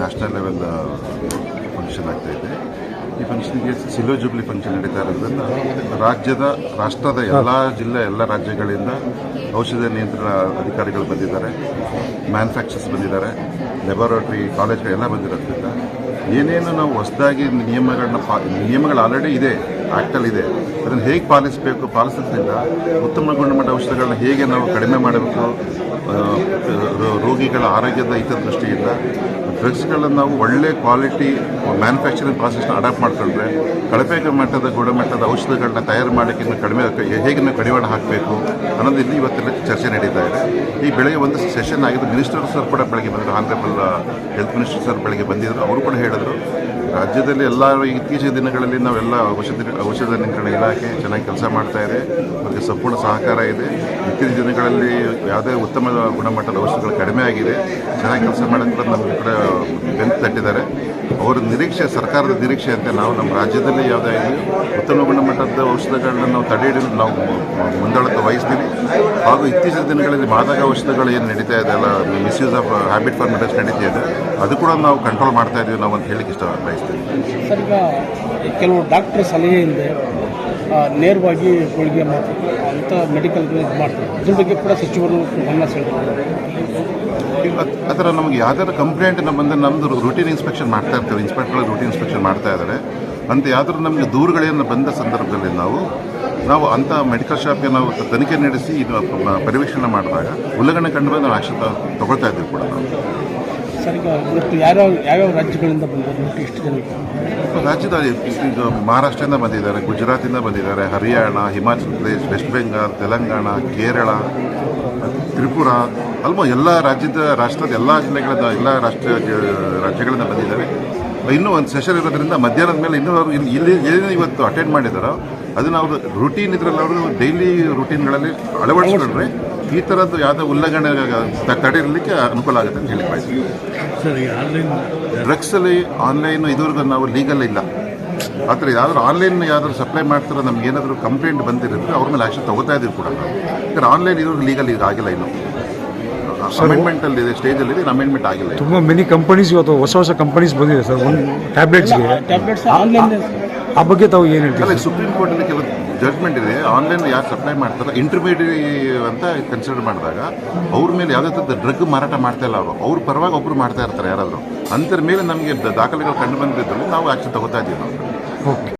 National level function ಆಗ್ತಾ ಇದೆ. ಈ ಫಂಕ್ಷನ್ಗೆ ಸಿಲೋ ಜುಬ್ಲಿ ಫಂಕ್ಷನ್ ನಡೀತಾ ಇರೋದ್ರಿಂದ ರಾಜ್ಯದ, ರಾಷ್ಟ್ರದ ಎಲ್ಲ ಜಿಲ್ಲೆ, ಎಲ್ಲ ರಾಜ್ಯಗಳಿಂದ ಔಷಧ ನಿಯಂತ್ರಣ ಅಧಿಕಾರಿಗಳು ಬಂದಿದ್ದಾರೆ. ಮ್ಯಾನುಫ್ಯಾಕ್ಚರ್ಸ್ ಬಂದಿದ್ದಾರೆ. ಲೆಬಾರ್ಟರಿ ಕಾಲೇಜ್ಗಳು ಎಲ್ಲ ಬಂದಿರೋದ್ರಿಂದ ಏನೇನು ನಾವು ಹೊಸದಾಗಿ ನಿಯಮಗಳನ್ನ ಪಾ, ನಿಯಮಗಳು ಆಲ್ರೆಡಿ ಇದೆ ಆ್ಯಕ್ಟಲ್ಲಿ ಇದೆ, ಅದನ್ನು ಹೇಗೆ ಪಾಲಿಸಬೇಕು, ಪಾಲಿಸೋದ್ರಿಂದ ಉತ್ತಮ ಗುಣಮಟ್ಟ ಔಷಧಗಳನ್ನ ಹೇಗೆ ನಾವು ಕಡಿಮೆ ಮಾಡಬೇಕು ರೋಗಿಗಳ ಆರೋಗ್ಯದ ಹಿತದೃಷ್ಟಿಯಿಂದ ಡ್ರಗ್ಸ್ಗಳನ್ನು ನಾವು ಒಳ್ಳೆ ಕ್ವಾಲಿಟಿ ಮ್ಯಾನುಫ್ಯಾಕ್ಚರಿಂಗ್ ಪ್ರಾಸೆಸ್ನ ಅಡಾಪ್ಟ್ ಮಾಡ್ಕೊಂಡ್ರೆ ಕಳಪೆ ಮಟ್ಟದ ಗುಣಮಟ್ಟದ ಔಷಧಗಳನ್ನ ತಯಾರು ಮಾಡೋಕ್ಕೆ ಇನ್ನು ಕಡಿಮೆ ಹೇಗಿನ ಕಡಿವಾಣ ಹಾಕಬೇಕು ಅನ್ನೋದು ಇಲ್ಲಿ ಇವತ್ತೆಲ್ಲ ಚರ್ಚೆ ನಡೀತಾ ಇದೆ. ಈ ಬೆಳಗ್ಗೆ ಒಂದು ಸೆಷನ್ ಆಗಿದ್ದು ಮಿನಿಸ್ಟರ್ ಸರ್ ಕೂಡ ಬೆಳಗ್ಗೆ ಬಂದರು ಆನರೇಬಲ್ ಹೆಲ್ತ್ ಮಿನಿಸ್ಟರ್ ಸರ್ ಬೆಳಗ್ಗೆ ಬಂದಿದ್ದರು ಅವರು ಕೂಡ ಹೇಳಿದ್ರು. ರಾಜ್ಯದಲ್ಲಿ ಎಲ್ಲ ಇತ್ತೀಚಿನ ದಿನಗಳಲ್ಲಿ ನಾವೆಲ್ಲ ಔಷಧಿ, ಔಷಧ ನಿಯಂತ್ರಣ ಇಲಾಖೆ ಚೆನ್ನಾಗಿ ಕೆಲಸ ಮಾಡ್ತಾ ಇದೆ. ಮತ್ತು ಸಂಪೂರ್ಣ ಸಹಕಾರ ಇದೆ. ಇತ್ತೀಚಿನ ದಿನಗಳಲ್ಲಿ ಯಾವುದೇ ಉತ್ತಮ ಗುಣಮಟ್ಟದ ಔಷಧಗಳು ಕಡಿಮೆ ಆಗಿದೆ. ಚೆನ್ನಾಗಿ ಕೆಲಸ ಮಾಡೋದ್ರ ನಮ್ಮ ಕಡೆ ಬೆಂತು ತಟ್ಟಿದ್ದಾರೆ. ಅವರ ನಿರೀಕ್ಷೆ, ಸರ್ಕಾರದ ನಿರೀಕ್ಷೆ ಅಂತ ನಾವು ನಮ್ಮ ರಾಜ್ಯದಲ್ಲಿ ಯಾವುದೇ ಉತ್ತಮ ಗುಣಮಟ್ಟದ ಔಷಧಗಳನ್ನ ನಾವು ತಡೆ ಹಿಡಿದು ನಾವು ಮುಂದಾಳತ್ವ ವಹಿಸ್ತೀವಿ. ಹಾಗೂ ಇತ್ತೀಚಿನ ದಿನಗಳಲ್ಲಿ ಮಾದಕ ಔಷಧಗಳು ಏನು ನಡೀತಾ ಇದೆ ಅಲ್ಲ, misuse of habit for medicine ನಡೀತಾ ಇದೆ. ಅದು ಕೂಡ ನಾವು ಕಂಟ್ರೋಲ್ ಮಾಡ್ತಾ ಇದ್ದೀವಿ ನಾವು ಅಂತ ಹೇಳಿಕ್ಕೆ ಇಷ್ಟ ಬಯಸ್ತೀವಿ ಸರ್ ಕೆಲವು ಡಾಕ್ಟ್ರ್ ಸಲಹೆಯಿಂದ ನೇರವಾಗಿ ಗುಳಿಗೆ ಅಂತ ಮೆಡಿಕಲ್ ಮಾಡ್ತಾರೆ. ಅದ್ರ ಬಗ್ಗೆ ಕೂಡ ಸಚಿವರು ಗಮನ ಸೆಳೆದಿದ್ದಾರೆ. ಆ ನಮಗೆ ಯಾವ್ದಾದ್ರು ಕಂಪ್ಲೇಂಟ್ ನಮ್ಮ ಬಂದರೆ ನಮ್ಮದು ರೂಟೀನ್ ಇನ್ಸ್ಪೆಕ್ಷನ್ ಮಾಡ್ತಾ ಇರ್ತೇವೆ. ಇನ್ಸ್ಪೆಕ್ಟರ್ ರೂಟೀನ್ ಇನ್ಸ್ಪೆಕ್ಷನ್ ಮಾಡ್ತಾ ಇದ್ದಾರೆ ಅಂತ ಯಾವ್ದಾದ್ರು ನಮಗೆ ದೂರುಗಳೇನು ಬಂದ ಸಂದರ್ಭದಲ್ಲಿ ನಾವು ನಾವು ಅಂಥ ಮೆಡಿಕಲ್ ಶಾಪ್ಗೆ ನಾವು ತನಿಖೆ ನಡೆಸಿ ಇದು ಪರಿವೀಕ್ಷಣೆ ಮಾಡಿದಾಗ ಉಲ್ಲಂಘನೆ ಕಂಡು ಬಂದು ನಾವು ಆಕ್ಷನ್ ತಗೊಳ್ತಾ ಇದ್ದೀವಿ ಕೂಡ ನಾವು. ಸರ್ ಈಗ ಮಹಾರಾಷ್ಟ್ರದಿಂದ ಬಂದಿದ್ದಾರೆ, ಗುಜರಾತಿಂದ ಬಂದಿದ್ದಾರೆ, ಹರಿಯಾಣ, ಹಿಮಾಚಲ ಪ್ರದೇಶ್, ವೆಸ್ಟ್ ಬೆಂಗಾಲ್, ತೆಲಂಗಾಣ, ಕೇರಳ, ತ್ರಿಪುರ ಆಲ್ಮೋಸ್ಟ್ ಎಲ್ಲ ರಾಜ್ಯದ, ರಾಷ್ಟ್ರದ ಎಲ್ಲ ಜಿಲ್ಲೆಗಳಿಂದ, ಎಲ್ಲ ರಾಷ್ಟ್ರ ರಾಜ್ಯಗಳಿಂದ ಬಂದಿದ್ದಾರೆ. ಇನ್ನೂ ಒಂದು ಸೆಷನ್ ಇರೋದ್ರಿಂದ ಮಧ್ಯಾಹ್ನದ ಮೇಲೆ ಇನ್ನೂ ಅವರು ಇಲ್ಲಿ ಏನೇನು ಏನು ಇವತ್ತು ಅಟೆಂಡ್ ಮಾಡಿದಾರೋ, ಅದನ್ನು ಅವರು ರೂಟೀನ್ ಇದರಲ್ಲಿ ಅವರು ಡೈಲಿ ರೂಟೀನ್ಗಳಲ್ಲಿ ಅಳವಡಿಸ್ಕೊಂಡ್ರೆ ಈ ಥರದ್ದು ಯಾವುದೇ ಉಲ್ಲಂಘನೆ ತಡೆ ತಡೆಯಲಿಕ್ಕೆ ಅನುಕೂಲ ಆಗುತ್ತೆ ಅಂತ ಹೇಳಿ ಡ್ರಗ್ಸಲ್ಲಿ ಆನ್ಲೈನ್ ಇದುವರೆಗೂ ನಾವು ಲೀಗಲ್ ಇಲ್ಲ. ಆ ಥರ ಯಾವ್ದಾದ್ರು ಆನ್ಲೈನ್ ಯಾವ್ದಾದ್ರು ಸಪ್ಲೈ ಮಾಡ್ತಾರೋ ನಮ್ಗೆ ಏನಾದರೂ ಕಂಪ್ಲೇಂಟ್ ಬಂದಿರೋದ್ರೆ ಅವ್ರ ಮೇಲೆ ಆಕ್ಷನ್ ತಗೋತಾ ಇದ್ದೀವಿ ಕೂಡ ನಾವು. ಯಾಕಂದ್ರೆ ಆನ್ಲೈನ್ ಇದುವರೆಗೂ ಲೀಗಲ್ ಈಗ ಆಗಿಲ್ಲ ಇನ್ನು. ಅಮೆಂಡ್ಮೆಂಟಲ್ಲಿ ಇದೆ ಸ್ಟೇಜಲ್ಲಿ ಇದೆ ಅಮೆಂಡ್ಮೆಂಟ್ ಆಗಿಲ್ಲ. ಇನ್ನು. ತುಂಬ ಮೆನಿ ಕಂಪನೀಸ್ ಇವತ್ತು ಹೊಸ ಹೊಸ ಕಂಪನೀಸ್ ಬಂದಿದೆ ಸರ್. ಒಂದು ಟ್ಯಾಬ್ಲೆಟ್ಸ್ಗೆ ಟ್ಯಾಬ್ಲೆಟ್ಸ್ ಆನ್ಲೈನ್ ಆ ಬಗ್ಗೆ ತಾವು ಏನು ಹೇಳ್ತೀವಿ ಸುಪ್ರೀಂ ಸುಪ್ರೀಂ ಕೋರ್ಟಲ್ಲಿ ಕೆಲವು ಜಡ್ಜ್ಮೆಂಟ್ ಇದೆ. ಆನ್ಲೈನ್ ಯಾರು ಸಪ್ಲೈ ಮಾಡ್ತಾರೋ ಇಂಟರ್ಮೀಡಿಯರಿ ಅಂತ ಕನ್ಸಿಡರ್ ಮಾಡಿದಾಗ ಅವ್ರ ಮೇಲೆ ಯಾವುದೇ ಥರದ ಡ್ರಗ್ ಮಾರಾಟ ಮಾಡ್ತಾ ಇಲ್ಲ ಅವರು. ಅವ್ರ ಪರವಾಗಿ ಒಬ್ರು ಮಾಡ್ತಾ ಇರ್ತಾರೆ ಯಾರಾದರೂ. ಅಂತರ ಮೇಲೆ ನಮಗೆ ದಾಖಲೆಗಳು ಕಂಡು ಬಂದಿದ್ರು ನಾವು ಆಕ್ಷನ್ ತಗೋತಾ ಇದ್ದೀವಿ ನಾವು. ಓಕೆ